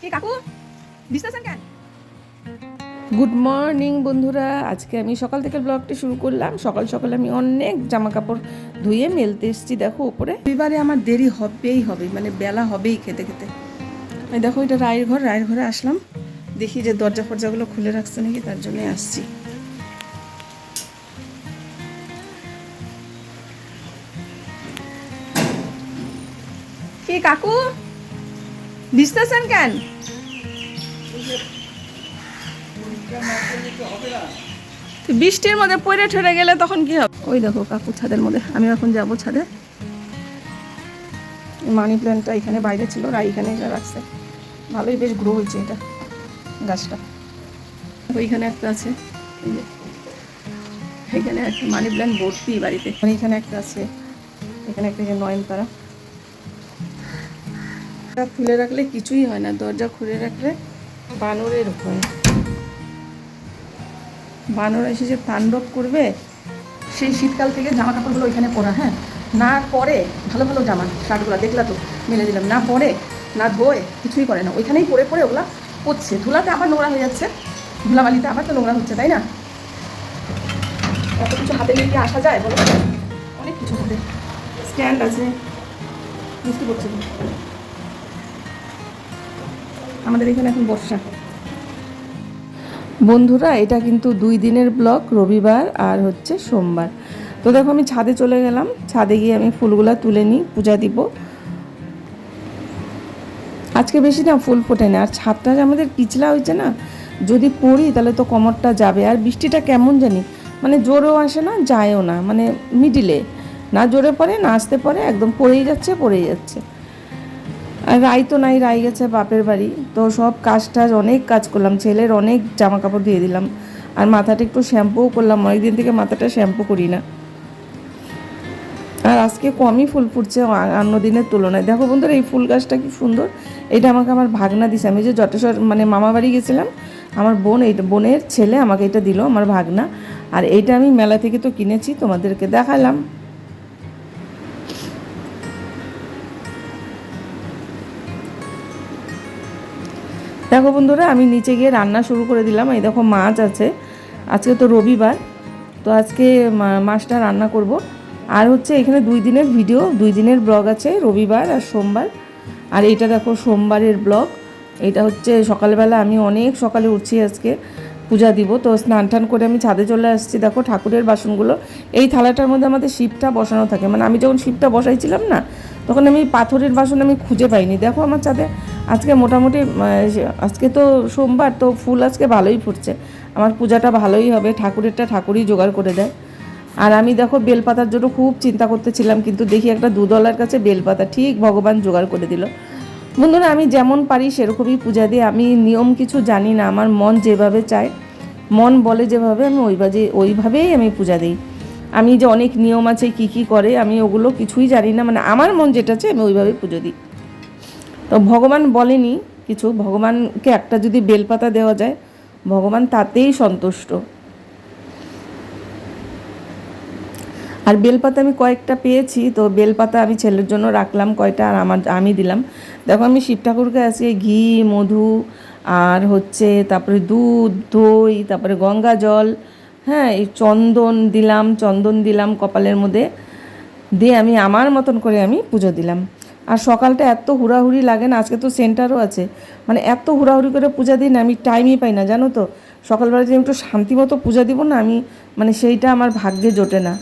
কি কাকু? বিশ্লেষণ কেন গুড মর্নিং বন্ধুরা। আজকে আমি সকাল থেকে ব্লগটি শুরু করলাম। সকাল সকাল আমি অনেক জামা কাপড় ধুয়ে মেলতে এসেছি দেখো উপরে। রবিবারে আমার দেরি হবেই হবে মানে বেলা হবেই খেতে খেতে। দেখো এটা রায়ের ঘর রায়ের ঘরে আসলাম। দেখি যে দরজা ফরজাগুলো খুলে রাখছে নাকি তার জন্যই আসছি। কি কাকু? বিশ্লেষণ কেন? বৃষ্টির মধ্যে পড়ে ঠরে গেলে তখন কি হবে? ওই দেখো কাকু ছাদের মধ্যে আমি এখন যাব ছাদে। মানি প্ল্যান্টটা এখানে বাইরে ছিল, আর এখানে এসে রাখছে। ভালোই বেশ গ্রো হয়েছে এটা, গাছটা। ওইখানে একটা আছে এখানে একটা মানি প্ল্যান্ট ভর্তি বাড়িতে। আর এখানে একটা আছে, এখানে একটা যে নয়নতারা। এটা খুলে রাখলে কিছুই হয় না, দরজা খুলে রাখলে বানরের ভয়। বানর এসে যে তাণ্ডব করবে, সেই শীতকাল থেকে জামা কাপড়গুলো ওইখানে পরা হ্যাঁ? না পরে, ভালো ভালো জামা, শার্টগুলো, দেখলা তো, মেলে দিলাম। না পরে, না ধোয়ে, কিছুই করে না। ওইখানেই পরে পরে ওগুলা পড়ছে ধুলাতে আবার নোংরা হয়ে যাচ্ছে। ধুলাবালিতে আবার তো নোংরা হচ্ছে, তাই না? এত কিছু হাতে নিয়ে আসা যায়, বলো? অনেক কিছু হাতে। স্ট্যান্ড আছে। বুঝতে পারছি। আমাদের এখানে এখন বর্ষা। বন্ধুরা, এটা কিন্তু দুই দিনের ব্লক রবিবার আর হচ্ছে সোমবার। তো দেখো, আমি ছাদে চলে গেলাম। ছাদে গিয়ে আমি ফুলগুলা তুলে নিই, পূজা দিব। আজকে বেশি না ফুল ফোটে না। আর ছাদটা যে আমাদের পিছলা হয়েছে না, যদি পড়ি তাহলে তো কোমরটা যাবে। আর বৃষ্টিটা কেমন জানি মানে জোরেও আসে না, যায়ও না। মানে মিডিলে না জোরে পড়ে, না আসতে পড়ে, একদম পড়েই যাচ্ছে পড়েই যাচ্ছে। আর রাই তো নাই রাই গেছে বাপের বাড়ি। তো সব কাজ টাজ, অনেক কাজ করলাম। ছেলের অনেক জামা কাপড় দিয়ে দিলাম। আর মাথাটা একটু শ্যাম্পুও করলাম। অনেকদিন থেকে মাথাটা শ্যাম্পু করি না। আর আজকে কমই ফুল ফুটছে অন্য দিনের তুলনায়। দেখো বন্ধুরা, এই ফুল গাছটা কি সুন্দর। এটা আমাকে আমার ভাগনা দিছে। আমি যে জটেশ্বর মানে মামা বাড়ি গেছিলাম, আমার বোন এই বোনের ছেলে আমাকে এটা দিল, আমার ভাগনা। আর এইটা আমি মেলা থেকে তো কিনেছি, তোমাদেরকে দেখালাম। দেখো বন্ধুরা, আমি নিচে গিয়ে রান্না শুরু করে দিলাম। এই দেখো মাছ আছে। আজকে তো রবিবার, তো আজকে মাছটা রান্না করব। আর হচ্ছে এখানে দুই দিনের ভিডিও, দুই দিনের ব্লগ আছে, রবিবার আর সোমবার। আর এইটা দেখো সোমবারের ব্লগ। এটা হচ্ছে সকালবেলা আমি অনেক সকালে উঠছি আজকে। পূজা দিব। তো স্নান টান করে আমি ছাদে চলে আসছি। দেখো ঠাকুরের বাসনগুলো, এই থালাটার মধ্যে আমাদের শিবটা বসানো থাকে। মানে আমি যখন শিবটা বসাইছিলাম না, তখন আমি পাথরের বাসন আমি খুঁজে পাইনি। দেখো আমার ছাদে আজকে মোটামুটি আজকে তো সোমবার, তো ফুল আজকে ভালোই ফুটছে। আমার পূজাটা ভালোই হবে, ঠাকুরেরটা ঠাকুরই জোগাড় করে দেয়। আর আমি দেখো বেলপাতার জন্য খুব চিন্তা করতেছিলাম, কিন্তু দেখি একটা দুদলার কাছে বেলপাতা, ঠিক ভগবান জোগাড় করে দিল। বন্ধুরা, আমি যেমন পারি সেরকমই পূজা দিই আমি নিয়ম কিছু জানি না, আমার মন যেভাবে চায়, মন বলে যেভাবে, আমি ওইভাবে ওইভাবেই আমি পূজা দিই। আমি যে অনেক নিয়ম আছে, কি কি করে, আমি ওগুলো কিছুই জানি না মানে আমার মন যেটা চায়, আমি ওইভাবে পুজো দিই। তো ভগবান বলেনি কিছু। ভগবানকে একটা যদি বেলপাতা দেওয়া যায়, ভগবান তাতেই সন্তুষ্ট। আর বেলপাতা আমি কয়েকটা পেয়েছি, তো বেলপাতা আমি ছেলের জন্য রাখলাম কয়টা আর আমার, আমি দিলাম। দেখো আমি শিব ঠাকুরকে আজকে ঘি, মধু, আর হচ্ছে তারপরে দুধ, দই, তারপরে গঙ্গা জল হ্যাঁ এই চন্দন দিলাম চন্দন দিলাম কপালের মধ্যে, দিয়ে আমি আমার মতন করে আমি পুজো দিলাম। আর সকালটা এত হুড়াহুড়ি লাগে না, আজকে তো সেন্টারও আছে মানে এত হুড়াহুড়ি করে পূজা দিই না, আমি টাইমই পাই না, জানো তো? সকালবেলা যে একটু শান্তি মতো পূজা দিব না, আমি মানে সেইটা আমার ভাগ্যে জোটে না।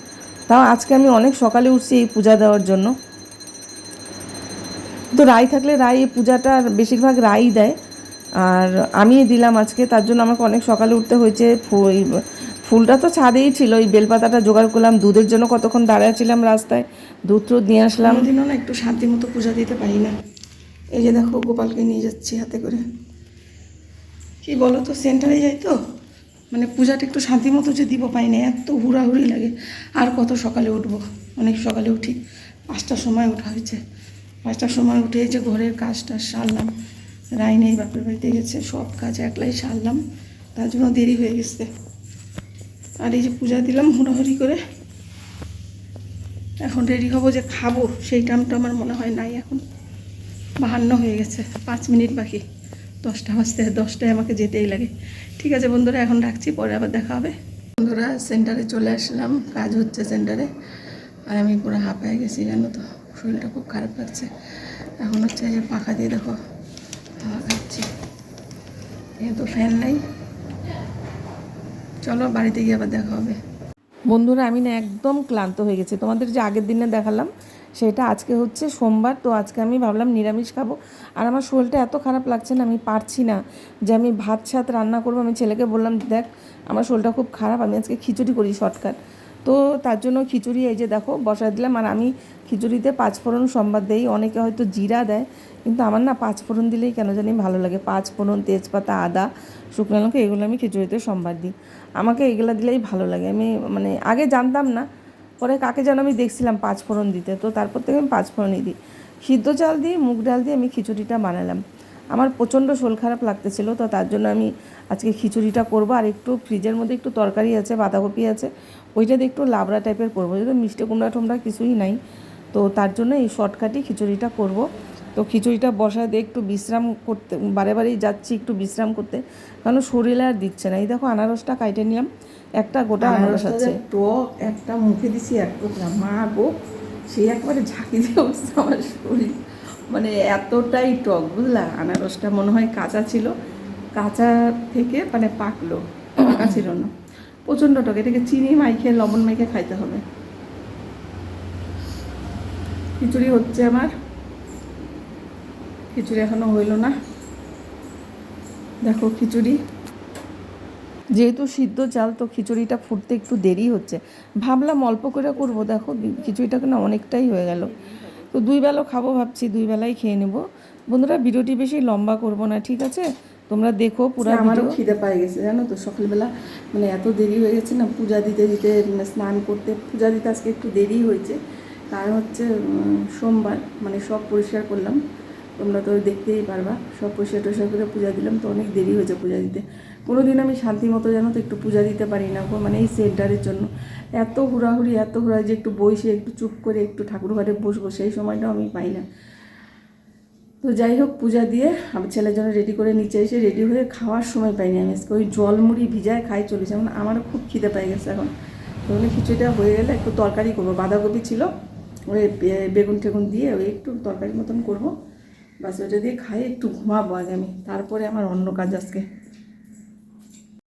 তাও আজকে আমি অনেক সকালে উঠছি এই পূজা দেওয়ার জন্য। তো রাই থাকলে রাই, এই পূজাটা বেশিরভাগ রাই দেয়। আর আমি দিলাম আজকে, তার জন্য আমাকে অনেক সকালে উঠতে হয়েছে। ফুলটা তো ছাদেই ছিল ওই বেলপাতাটা জোগাড় করলাম, দুধের জন্য কতক্ষণ দাঁড়ায় ছিলাম রাস্তায়, দুধ টুধ নিয়ে আসলাম। কোনোদিনও না একটু শান্তি মতো পূজা দিতে পারি না। এই যে দেখো, গোপালকে নিয়ে যাচ্ছি হাতে করে। কি বলো তো, সেন্টারে যাই তো? মানে পূজাটা একটু শান্তি মতো যে দিব পাই না, এত হুড়াহুড়ি লাগে। আর কত সকালে উঠবো? অনেক সকালে উঠি। পাঁচটার সময় ওঠা হয়েছে। পাঁচটার সময় উঠে এই যে ঘরের কাজটা সারলাম। রাই নেই বাপের বাড়িতে গেছে, সব কাজ একলাই সারলাম। তার জন্য দেরি হয়ে গেছে। আর এই যে পূজা দিলাম হুড়াহুড়ি করে। এখন রেডি হব যে খাব। সেই টাইমটা আমার মনে হয় নাই এখন। বাহান্ন হয়ে গেছে, পাঁচ মিনিট বাকি। দশটা বাজতে, দশটায় আমাকে যেতেই লাগে। ঠিক আছে বন্ধুরা, এখন রাখছি, পরে আবার দেখা হবে। বন্ধুরা সেন্টারে চলে আসলাম, কাজ হচ্ছে সেন্টারে আর আমি পুরো হাঁপায়ে গেছি, জানো তো? শরীরটা খুব খারাপ লাগছে। এখন হচ্ছে যে পাখা দিয়ে দেখো, হাওয়া খাচ্ছি। যেহেতু ফ্যান নাই। চলো, বাড়িতে গিয়ে আবার দেখা হবে। বন্ধুরা, আমি না একদম ক্লান্ত হয়ে গেছি। তোমাদের যে আগের দিনে দেখালাম সেটা আজকে হচ্ছে সোমবার, তো আজকে আমি ভাবলাম নিরামিষ খাব। আর আমার শরীরটা এত খারাপ লাগছে না, আমি পারছি না যে আমি ভাত সাত রান্না করব। আমি ছেলেকে বললাম, দেখ, আমার শরীরটা খুব খারাপ, আমি আজকে খিচুড়ি করি শর্টকাট। তো তার জন্য খিচুড়ি, এই যে দেখো, বসায় দিলাম। আর আমি খিচুড়িতে পাঁচফোড়ন সম্বাদ দেই। অনেকে হয়তো জিরা দেয়, কিন্তু আমার না পাঁচফোড়ন দিলেই কেন জানি ভালো লাগে। পাঁচফোড়ন তেজপাতা, আদা, শুকনো লঙ্কা, এগুলো আমি খিচুড়িতে সম্বাদ দিই। আমাকে এগুলো দিলেই ভালো লাগে। আমি মানে আগে জানতাম না পরে কাকে যেন আমি দেখছিলাম পাঁচফোড়ন দিতে, তো তারপর থেকে আমি পাঁচফোড়নই দিই। সিদ্ধ চাল দিয়ে, মুগ ডাল দিয়ে আমি খিচুড়িটা বানালাম। আমার প্রচণ্ড শোল খারাপ লাগতেছিল, তো তার জন্য আমি আজকে খিচুড়িটা করব। আর একটু ফ্রিজের মধ্যে একটু তরকারি আছে, বাঁধাকপি আছে, ওইটা দিয়ে একটু লাবড়া টাইপের করব। যেহেতু মিষ্টি কুমড়া টুমড়া কিছুই নাই, তো তার জন্য এই শর্টকাটই খিচুড়িটা করব। তো খিচুড়িটা দিয়ে একটু বিশ্রাম করতে বারে বারেই যাচ্ছি একটু বিশ্রাম করতে। কারণ শরীরে আর দিচ্ছে না। এই দেখো আনারসটা কাইটে নিলাম। একটা গোটা আনারস আছে। টক একটা মুখে দিছি এক টুকরা মা গো সে একবারে ঝাঁকি দিয়ে বসছে আমার শরীর। মানে এতটাই টক বুঝলা? আনারসটা মনে হয় কাঁচা ছিল। কাঁচা থেকে মানে পাকলো। পাকা ছিল না। প্রচণ্ড টক। এটাকে চিনি মাইখে লবণ মাইখে খাইতে হবে। খিচুড়ি হচ্ছে আমার। খিচুড়ি এখনও হইল না। দেখো খিচুড়ি। যেহেতু সিদ্ধ চাল তো খিচুড়িটা ফুটতে একটু দেরি হচ্ছে। ভাবলাম অল্প করে করব দেখো খিচুড়িটা না অনেকটাই হয়ে গেল। তো দুই বেলা খাব ভাবছি দুই বেলাই খেয়ে নেব। বন্ধুরা ভিডিওটি বেশি লম্বা করব না ঠিক আছে? তোমরা দেখো পুরো আমারও খিদে পাই গেছে জানো তো সকালবেলা মানে এত দেরি হয়ে গেছে না পূজা দিতে দিতে মানে স্নান করতে পূজা দিতে আজকে একটু দেরি হয়েছে। কারণ হচ্ছে সোমবার মানে সব পরিষ্কার করলাম। তোমরা তো দেখতেই পারবা। সব পয়সা টরিষ্কার করে পূজা দিলাম, তো অনেক দেরি হয়েছে পূজা দিতে। কোনো দিন আমি শান্তি মতো জানো তো একটু পূজা দিতে পারি না মানে এই সেন্টারের জন্য। এত হুড়াহুড়ি, এত হুড়া যে একটু বসে একটু চুপ করে, একটু ঠাকুর ঘরে বসবো, সেই সময়টাও আমি পাই না। তো যাই হোক, পূজা দিয়ে আমার ছেলের জন্য রেডি করে নিচে এসে রেডি হয়ে খাওয়ার সময় পাইনি আমি আজকে। ওই জল মুড়ি ভিজায় খাই চলেছে যেমন আমারও খুব খিদে পাই গেছে এখন। তো ওখানে খিচুড়িটা হয়ে গেলে একটু তরকারি করব। বাঁধাকপি ছিল, ওই বেগুন টেগুন দিয়ে ওই একটু তরকারি মতন করব। বাস ওটা দিয়ে খাই একটু ঘুমাবো আগে আমি। তারপরে আমার অন্য কাজ আজকে।